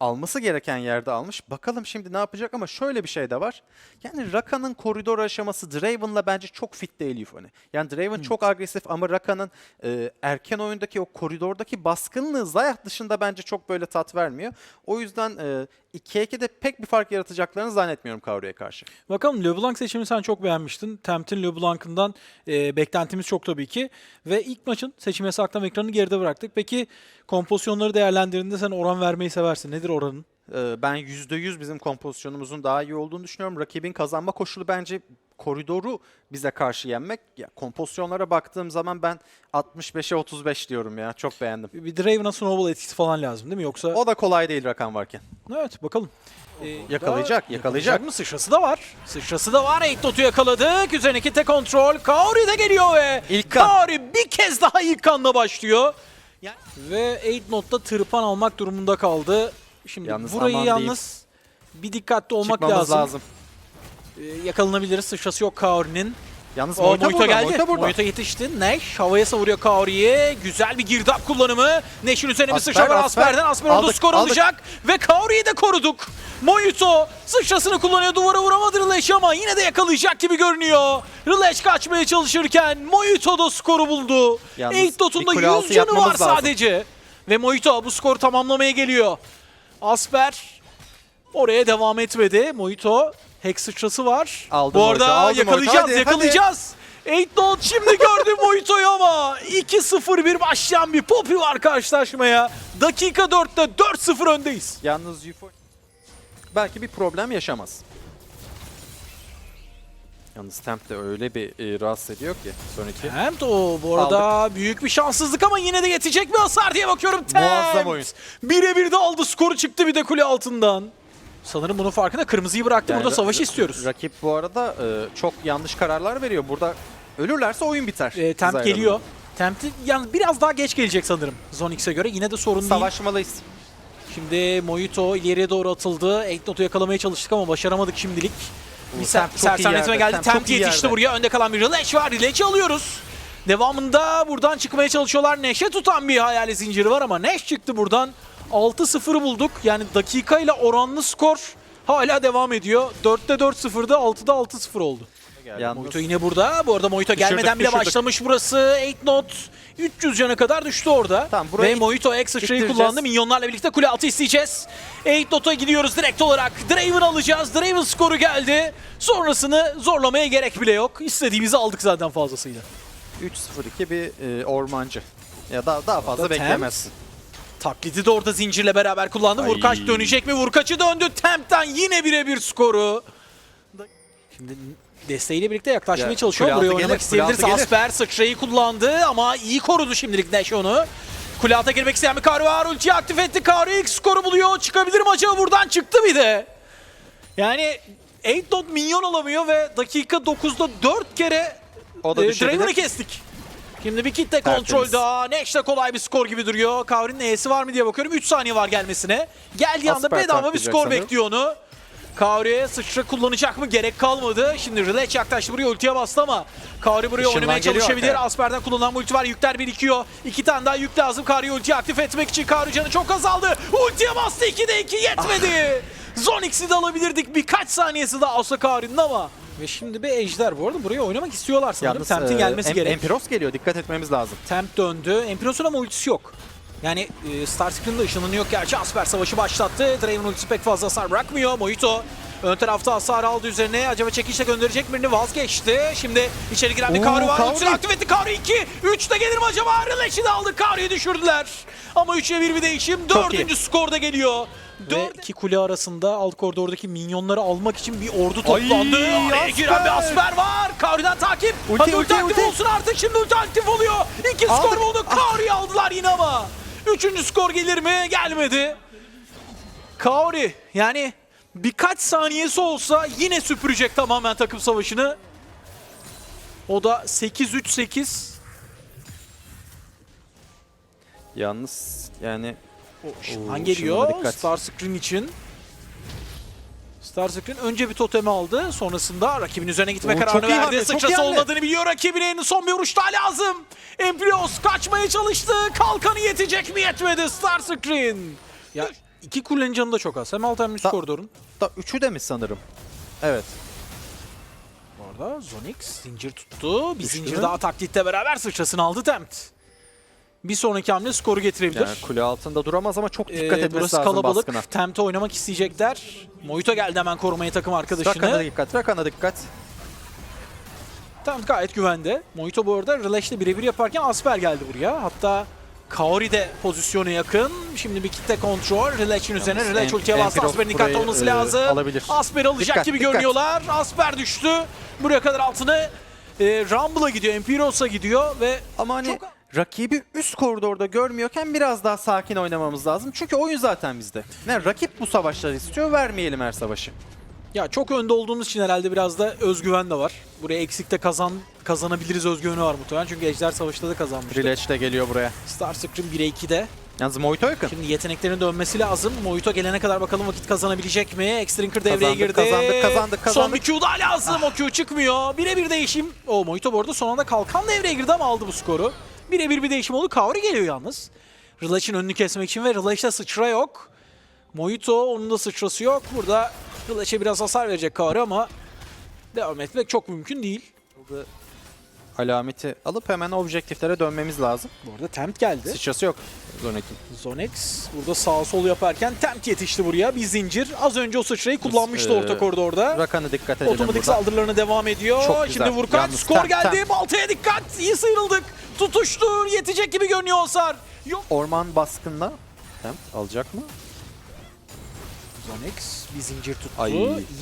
alması gereken yerde almış. Bakalım şimdi ne yapacak ama şöyle bir şey de var. Yani Raka'nın koridor aşaması Draven'la bence çok fit değil Yufone. Yani Draven çok agresif ama Raka'nın e, erken oyundaki o koridordaki baskınlığı Zayah dışında bence çok böyle tat vermiyor. O yüzden e, 2-2'de pek bir fark yaratacaklarını zannetmiyorum Kaori'ye karşı. Bakalım LeBlanc seçimini sen çok beğenmiştin. Tempt'in LeBlanc'ından e, beklentimiz çok tabii ki. Ve ilk maçın seçim yasaklama ekranını geride bıraktık. Peki kompozisyonları değerlendirdiğinde sen oran vermeyi seversin. Nedir oranın? Ee, Ben %100 bizim kompozisyonumuzun daha iyi olduğunu düşünüyorum. Rakibin kazanma koşulu bence koridoru bize karşı yenmek. Ya, kompozisyonlara baktığım zaman ben 65'e 35 diyorum ya. Çok beğendim. Bir Draven'a snowball etkisi falan lazım değil mi? Yoksa... O da kolay değil rakam varken. Evet bakalım. Ee, Yakalayacak, yakalayacak. mı? Sıçrası da var. Sıçrası da var. Eight yakaladık. Üzerindeki tek kontrol. Kaori de geliyor ve İlkan. Kaori bir kez daha ilk kanla başlıyor. Yani- Ve Eight Note'da tırpan almak durumunda kaldı. Şimdi Yalnız burayı aman yalnız bir dikkatli olmak Çıkmamız lazım. lazım. Ee, yakalanabiliriz. Sıçrası yok Kaori'nin. Yalnız Moito burada, geldi. Burada. Moito yetişti. Neş havaya savuruyor Kaori'yi. Güzel bir girdap kullanımı. Neş'in üzerine bir Asper, sıçra var Asper. Asper'den. Asper Aldık, skor aldık. alacak. Ve Kaori'yi de koruduk. Moito sıçrasını kullanıyor. Duvara vuramadı Rileş ama yine de yakalayacak gibi görünüyor. Rileş kaçmaya çalışırken Moito da skoru buldu. Yalnız Eight Dot'un bir da kule 100 altı canı var lazım. sadece. Ve Moito bu skoru tamamlamaya geliyor. Asper oraya devam etmedi. Moito hack sıçrası var. Aldı Bu arada aldı Moito. yakalayacağız, Hadi, hadi. yakalayacağız. Eight Dot şimdi gördü Moito'yu ama 2-0-1 başlayan bir Poppy var karşılaşmaya. Dakika 4'te 4-0 öndeyiz. Yalnız UFO belki bir problem yaşamaz. Yalnız Temp de öyle bir e, rahatsız ediyor ki son iki. Hem o bu arada büyük bir şanssızlık ama yine de yetecek mi hasar diye bakıyorum. Muazzam Tempt oyun. Birebir de aldı skoru çıktı bir de kule altından. Sanırım bunun farkında kırmızıyı bıraktı. Yani Burada ra- savaş ra- istiyoruz. Rakip bu arada e, çok yanlış kararlar veriyor. Burada ölürlerse oyun biter. E, Temp Zayran'ın. geliyor. Temp'ti yani biraz daha geç gelecek sanırım Zonix'e göre. Yine de sorun değil. Savaşmalıyız. Şimdi Mojito ileriye doğru atıldı. Eight yakalamaya çalıştık ama başaramadık şimdilik. Bir ser yerde, geldi. Temp Temp yetişti buraya. Önde kalan bir Rileç var. Rileç'i alıyoruz. Devamında buradan çıkmaya çalışıyorlar. Neş'e tutan bir hayali zinciri var ama Neş çıktı buradan. 6-0'ı bulduk. Yani dakikayla oranlı skor hala devam ediyor. 4'te 4-0'da 6'da 6-0 oldu. Yalnız Mojito yine burada. Bu arada Mojito gelmeden bile düşürdük. başlamış burası. 8 not 300 cana kadar düştü orada. Tamam, Ve Mojito extra şeyi kullandı. Minyonlarla birlikte kule altı isteyeceğiz. 8 nota gidiyoruz direkt olarak. Draven alacağız. Draven skoru geldi. Sonrasını zorlamaya gerek bile yok. İstediğimizi aldık zaten fazlasıyla. 3-0-2 bir e, ormancı. Ya daha daha fazla Orada Temp. Taklidi de orada zincirle beraber kullandı. Ay. Vurkaç dönecek mi? Vurkaç'ı döndü. Temp'ten yine birebir skoru. Şimdi desteğiyle birlikte yaklaşmaya Ya, çalışıyor. Buraya oynamak gelir, altı Asper sıçrayı kullandı ama iyi korudu şimdilik Neş onu. Kule alta girmek isteyen bir Karu var. Ultiyi aktif etti. Karu ilk skoru buluyor. Çıkabilir mi acaba? Buradan çıktı bir de. Yani 8 dot minyon alamıyor ve dakika 9'da 4 kere O da e. Draven'ı kestik. Şimdi bir kitle kontrol daha. Neş de kolay bir skor gibi duruyor. Kavri'nin E'si var mı diye bakıyorum. 3 saniye var gelmesine. Geldiği anda Asper bedava bir skor sanırım. bekliyor onu. Kavri'ye sıçra kullanacak mı? Gerek kalmadı. Şimdi Rileç yaklaştı buraya ultiye bastı ama Kavri buraya Işınlan oynamaya çalışabilir. arkaya. Asper'den kullanılan ulti var. Yükler birikiyor. İki tane daha yük lazım. Kavri'ye ultiyi aktif etmek için. Kavri canı çok azaldı. Ultiye bastı. 2'de 2 yetmedi. Zonix'i de alabilirdik. Birkaç saniyesi daha olsa Kavri'nin ama. Ve şimdi bir ejder bu arada buraya oynamak istiyorlar sanırım. Yalnız Temp'in e, gelmesi Em- gerek. Empiros geliyor. Dikkat etmemiz lazım. Temp döndü. Empirosun ama ultisi yok. Yani e, Star Screen'de ışınlanıyor. Gerçi Asper savaşı başlattı. Draven ultisi pek fazla hasar bırakmıyor. Mojito ön tarafta hasar aldı üzerine. Acaba çekişle gönderecek birini vazgeçti. Şimdi içeri giren bir Karu var. Ultisini aktif etti. Karu 2. 3 de gelir mi acaba? Rileç'i de aldı. Karu'yu düşürdüler. Ama 3'e 1 bir değişim. Dördüncü iyi. skor da geliyor. Ve iki kule arasında alt koridordaki minyonları almak için bir ordu toplandı. Ay, Araya giren bir Asper. Var. Karu'dan takip. Ulti, Hadi ulti, ulti, aktif ulti. olsun artık. Şimdi ulti aktif oluyor. İki skor Aldık. bulduk. Kaori'yi aldılar yine ama. Üçüncü skor gelir mi? Gelmedi. Kaori yani birkaç saniyesi olsa yine süpürecek tamamen takım savaşını. O da 8-3-8. Yalnız yani Şundan Oo, geliyor şunlara dikkat. Star Screen için. Star Screen önce bir totemi aldı. Sonrasında rakibin üzerine gitme Oo, kararını verdi. hamle, Sıçrası olmadığını biliyor rakibinin. Son bir vuruş daha lazım. Emprios kaçmaya çalıştı. Kalkanı yetecek mi yetmedi Star Screen. Ya İki kulenin canı da çok az. Hem alt hem üst koridorun. Da üçü de mi sanırım? Evet. Bu arada Zonix zincir tuttu. Bir Düştü zincir mü? daha taklitle beraber sıçrasını aldı Tempt. Bir sonraki hamle skoru getirebilir. Yani kule altında duramaz ama çok Ee, dikkat etmesi burası lazım kalabalık. baskına. Temp'te oynamak isteyecekler. Mojito geldi hemen korumaya takım Rakan'a arkadaşını. dikkat, Rakan'a dikkat. Tempt gayet güvende. Mojito bu arada Relash'le birebir yaparken Asper geldi buraya. Hatta Kaori de pozisyona yakın. Şimdi bir kitle kontrol. Relash'in üzerine Relash ultiye bastı. Asper'in dikkatli olması e, lazım. alabilir. Asper alacak Dikkat, gibi dikkat. görünüyorlar. Asper düştü. Buraya kadar altını e, Rumble'a gidiyor. Empiros'a gidiyor ve Ama hani Çok- rakibi üst koridorda görmüyorken biraz daha sakin oynamamız lazım. Çünkü oyun zaten bizde. Ne rakip bu savaşları istiyor, vermeyelim her savaşı. Ya çok önde olduğumuz için herhalde biraz da özgüven de var. Buraya eksikte kazan kazanabiliriz özgüveni var muhtemelen. Çünkü Ejder Savaşı'da da kazanmıştık. Rileç de geliyor buraya. Star Scream 1'e 2'de. Yalnız Moito yakın. Şimdi yeteneklerin dönmesi lazım. Mojito gelene kadar bakalım vakit kazanabilecek mi? Extrinker devreye Kazandık, girdi. kazandık, kazandık, Son kazandık. bir Q daha lazım. O Q çıkmıyor. Birebir değişim. O Mojito bu arada son anda kalkan devreye girdi ama aldı bu skoru. Birebir bir değişim oldu. Kaori geliyor yalnız. Relash'in önünü kesmek için ve Relash'ta sıçra yok. Mojito onun da sıçrası yok. Burada Relash'e biraz hasar verecek Kaori ama devam etmek çok mümkün değil. Alameti alıp hemen objektiflere dönmemiz lazım. Bu arada Tempt geldi. Sıçrası yok Zonek'in. Zonex burada sağ sol yaparken Tempt yetişti buraya. Bir zincir. Az önce o sıçrayı kullanmıştı Ee, orta koridorda. Rakan'a dikkat edelim Otomatik burada. saldırılarına devam ediyor. Çok güzel. Şimdi Vurkan Yalnız skor Tempt, geldi. Tempt. Baltaya dikkat. İyi sıyrıldık. Tutuştu. Yetecek gibi görünüyor Osar. Yok. Orman baskında. Temp alacak mı? Zonex bir zincir tuttu. Ay,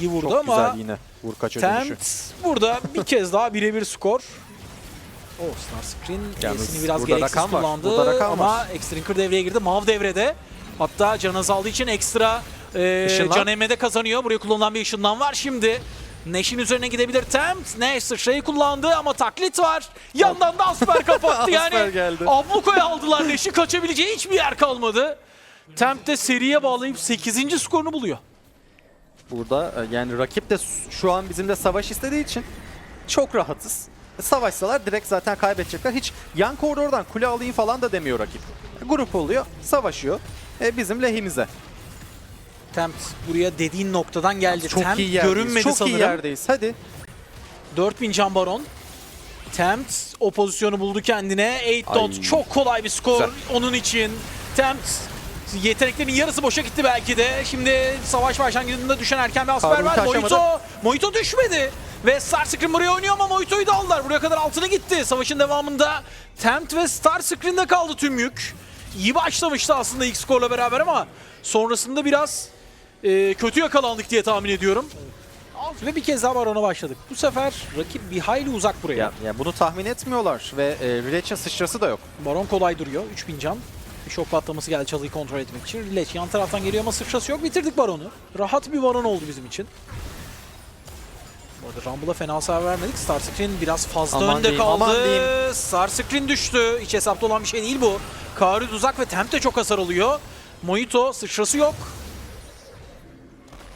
İyi vurdu Çok ama güzel yine Vurkaç dönüşü. Tempt burada bir kez daha birebir skor. O Star Screen Yalnız E'sini biraz gereksiz rakam var, kullandı burada rakam ama var. Extrinker devreye girdi. Mav devrede. Hatta can azaldığı için ekstra e, Işınlan. can emme de kazanıyor. Buraya kullanılan bir ışından var şimdi. Neş'in üzerine gidebilir Tempt. Neş sıçrayı kullandı ama taklit var. Yandan da Asper kapattı yani. Asper. Abluko'ya aldılar Neş'i. Kaçabileceği hiçbir yer kalmadı. Tempt de seriye bağlayıp 8. skorunu buluyor. Burada e, yani rakip de şu an bizimle savaş istediği için çok rahatız. Savaşsalar direkt zaten kaybedecekler. Hiç yan koridordan kule alayım falan da demiyor rakip. Grup oluyor, savaşıyor. E, bizim lehimize. Tempt buraya dediğin noktadan geldi. Çok Tempt iyi yerdeyiz. görünmedi çok sanırım. iyi yerdeyiz. Hadi. 4000 can baron. Tempt o pozisyonu buldu kendine. 8 Ay. dot çok kolay bir skor Güzel. onun için. Tempt yeteneklerinin yarısı boşa gitti belki de. Şimdi savaş başlangıcında düşen erken bir asper var. Mojito, Mojito düşmedi. Ve Starscream buraya oynuyor ama Mojito'yu da aldılar. Buraya kadar altına gitti. Savaşın devamında Tempt ve Starscream'de kaldı tüm yük. İyi başlamıştı aslında ilk skorla beraber ama sonrasında biraz e, kötü yakalandık diye tahmin ediyorum. Ve bir kez daha barona başladık. Bu sefer rakip bir hayli uzak buraya. Ya, ya bunu tahmin etmiyorlar ve e, Rileç'in sıçrası da yok. Baron kolay duruyor. 3000 can. Bir şok patlaması geldi çalıyı kontrol etmek için. Rileç yan taraftan geliyor ama sıçrası yok. Bitirdik Baron'u. Rahat bir Baron oldu bizim için. Bu arada Rumble'a fena hasar vermedik. Starscreen biraz fazla Aman önde diyeyim, kaldı. Starscreen düştü. Hiç hesapta olan bir şey değil bu. Kaori uzak ve Temp de çok hasar alıyor. Mojito sıçrası yok.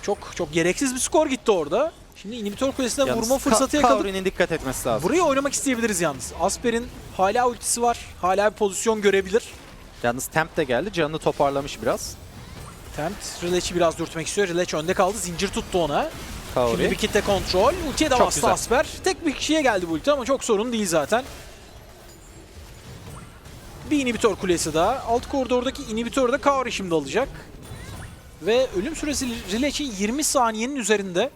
Çok çok gereksiz bir skor gitti orada. Şimdi inhibitor kulesine Yalnız vurma fırsatı Ka- yakaladık. Kaori'nin dikkat etmesi lazım. Burayı oynamak isteyebiliriz yalnız. Asper'in hala ultisi var. Hala bir pozisyon görebilir. Yalnız Temp de geldi. Canını toparlamış biraz. Tempt Rileç'i biraz dürtmek istiyor. Rileç önde kaldı. Zincir tuttu ona. Kaori. Şimdi bir kitle kontrol. Ultiye de Çok bastı güzel. Asper. Tek bir kişiye geldi bu ulti ama çok sorun değil zaten. Bir inhibitor kulesi daha. Alt koridordaki inhibitörü de Kaori şimdi alacak. Ve ölüm süresi Rileç'in 20 saniyenin üzerinde.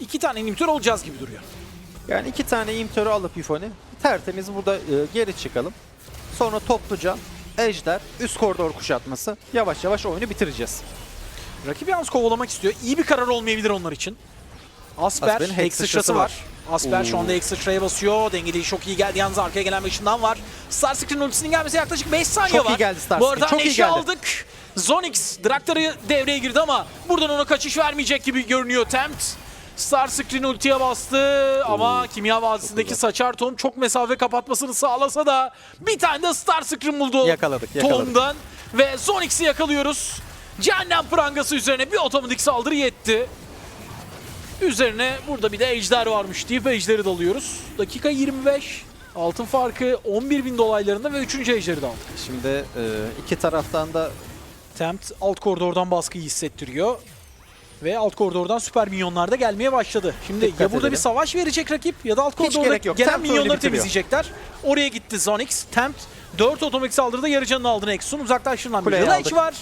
İki tane inhibitör olacağız gibi duruyor. Yani iki tane imtörü alıp Yufoni tertemiz burada e, geri çıkalım. Sonra topluca Ejder, üst koridor kuşatması. Yavaş yavaş oyunu bitireceğiz. Rakip yalnız kovalamak istiyor. İyi bir karar olmayabilir onlar için. Asper, Asper'in hack sıçrası var. var. Asper şu Oo. anda hack sıçraya basıyor. Dengeliği çok iyi geldi. Yalnız arkaya gelen bir ışından var. Starscreen ultisinin gelmesine yaklaşık 5 saniye Çok iyi var. geldi Starscreen, Bu arada çok iyi geldi. aldık. Zonix Draktar'ı devreye girdi ama buradan ona kaçış vermeyecek gibi görünüyor Tempt. Starscreen ultiye bastı ama Kimya Vadisi'ndeki. Saçar Tom çok mesafe kapatmasını sağlasa da bir tane de Starscreen buldu. Yakaladık, yakaladık. Tom'dan ve Zonix'i yakalıyoruz. Cehennem prangası üzerine bir otomatik saldırı yetti. Üzerine burada bir de ejder varmış deyip ejderi de alıyoruz. Dakika 25. Altın farkı 11 bin dolaylarında ve 3. ejderi de aldık. Şimdi e, iki taraftan da Tempt alt koridordan baskıyı hissettiriyor. Ve alt koridordan süper minyonlar da gelmeye başladı. Şimdi Dikkat ya burada edelim. bir savaş verecek rakip ya da alt koridorda gelen Tempt minyonları temizleyecekler. Oraya gitti Zonix. Tempt 4 otomatik saldırıda yarı canını aldı Nexus'un. Uzaklaştırılan bir aldık. var.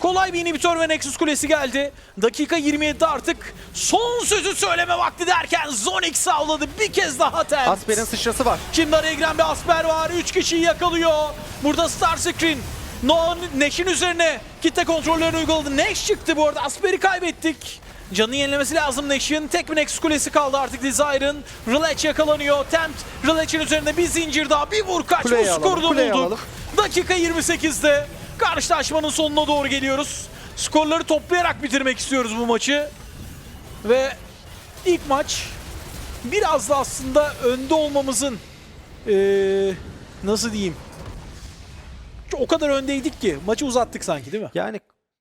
Kolay bir inhibitör ve Nexus kulesi geldi. Dakika 27'de artık son sözü söyleme vakti derken Zonix savladı bir kez daha Tempt. Asper'in sıçrası var. Şimdi araya giren bir Asper var. 3 kişiyi yakalıyor. Burada Star Screen. Noah'ın Nash'in üzerine kitle kontrollerini uyguladı. Nash çıktı bu arada. Asper'i kaybettik. Canını yenilemesi lazım Nash'in. Tek bir Nexus kulesi kaldı artık Desire'ın. Relech yakalanıyor. Tempt Relech'in üzerinde bir zincir daha. Bir vur kaç. Kuleyi bu skoru da bulduk. alalım. Dakika 28'de karşılaşmanın sonuna doğru geliyoruz. Skorları toplayarak bitirmek istiyoruz bu maçı. Ve ilk maç biraz da aslında önde olmamızın eee, nasıl diyeyim o kadar öndeydik ki maçı uzattık sanki değil mi? Yani